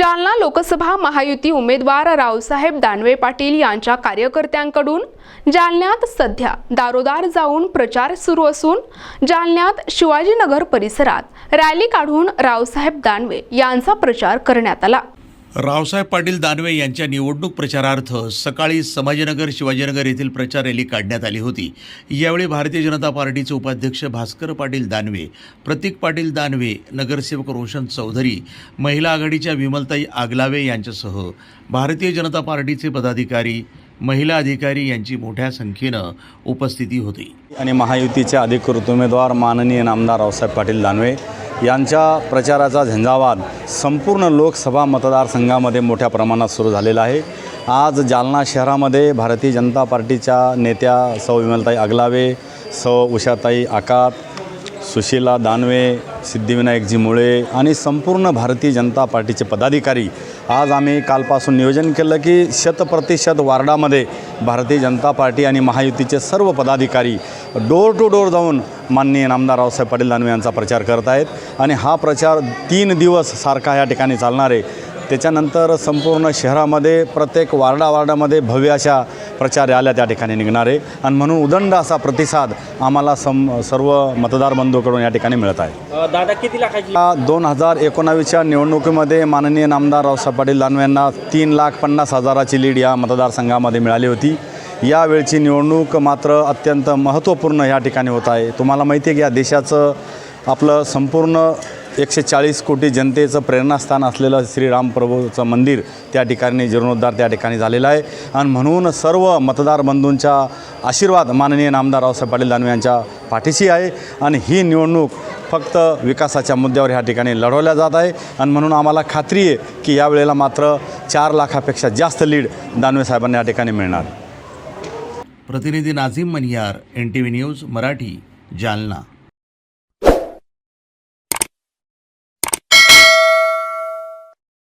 जालना लोकसभा महायुती उमेदवार रावसाहेब दानवे पाटील यांच्या कार्यकर्त्यांकडून जालन्यात सध्या दारोदार जाऊन प्रचार सुरू असून जालन्यात शिवाजीनगर परिसरात रॅली काढून रावसाहेब दानवे यांचा प्रचार करण्यात आला. रावसाहेब पाटील दानवे यांच्या निवडणूक प्रचारार्थ सकाळी समाजनगर शिवाजीनगर येथील प्रचार रॅली काढण्यात आली होती. यावेळी भारतीय जनता पार्टीचे उपाध्यक्ष भास्कर पाटील दानवे प्रतीक पाटील दानवे नगरसेवक रोशन चौधरी महिला आघाडीच्या विमलताई आगलावे यांच्यासह भारतीय जनता पार्टीचे पदाधिकारी महिला अधिकारी यांची मोठ्या संख्येनं उपस्थिती होती. आणि महायुतीचे अधिकृत उमेदवार माननीय नामदार रावसाहेब पाटील दानवे यांच्या प्रचाराचा झंझावात संपूर्ण लोकसभा मतदारसंघामध्ये मोठ्या प्रमाणात सुरू झालेला आहे. आज जालना शहरामध्ये भारतीय जनता पार्टीच्या नेत्या सौ विमलताई अगलावे सौ उषाताई आकात सुशीला दानवे सिद्धिविनायकजी मुळे आणि संपूर्ण भारतीय जनता पार्टीचे पदाधिकारी आज आम्ही कालपासून नियोजन केलं की शतप्रतिशत वार्डामध्ये भारतीय जनता पार्टी आणि महायुतीचे सर्व पदाधिकारी डोर टू डोर जाऊन माननीय नामदार रावसाहेब पाटील दानवे यांचा प्रचार करत आहेत. आणि हा प्रचार तीन दिवस सारखा या ठिकाणी चालणार आहे. त्याच्यानंतर संपूर्ण शहरामध्ये प्रत्येक वार्डा वार्डामध्ये भव्य अशा प्रचार रॅल्या त्या ठिकाणी निघणार आहे. आणि म्हणून उदंड असा प्रतिसाद आम्हाला सम सर्व मतदार बंधूकडून या ठिकाणी मिळत आहे. दादा किती लाखाची? दोन हजार एकोणावीसच्या निवडणुकीमध्ये माननीय नामदार रावसाहेब पाटील दानवे यांना तीन लाख पन्नास हजाराची लीड या मतदारसंघामध्ये मिळाली होती. यावेळची निवडणूक मात्र अत्यंत महत्त्वपूर्ण या ठिकाणी होत आहे. तुम्हाला माहिती आहे की या देशाचं आपलं संपूर्ण एकशे चाळीस कोटी जनतेचं प्रेरणास्थान असलेलं श्रीराम प्रभूचं मंदिर त्या ठिकाणी जीर्णोद्धार त्या ठिकाणी झालेला आहे. आणि म्हणून सर्व मतदार बंधूंचा आशीर्वाद माननीय नामदार रावसाहेब पाटील दानवे यांच्या पाठीशी आहे. आणि ही निवडणूक फक्त विकासाच्या मुद्द्यावर ह्या ठिकाणी लढवल्या जात आहे. आणि म्हणून आम्हाला खात्री आहे की यावेळेला मात्र चार लाखापेक्षा जास्त लीड दानवे साहेबांना या ठिकाणी मिळणार. प्रतिनिधी Nazim Maniyar N T V news Marathi Jalna.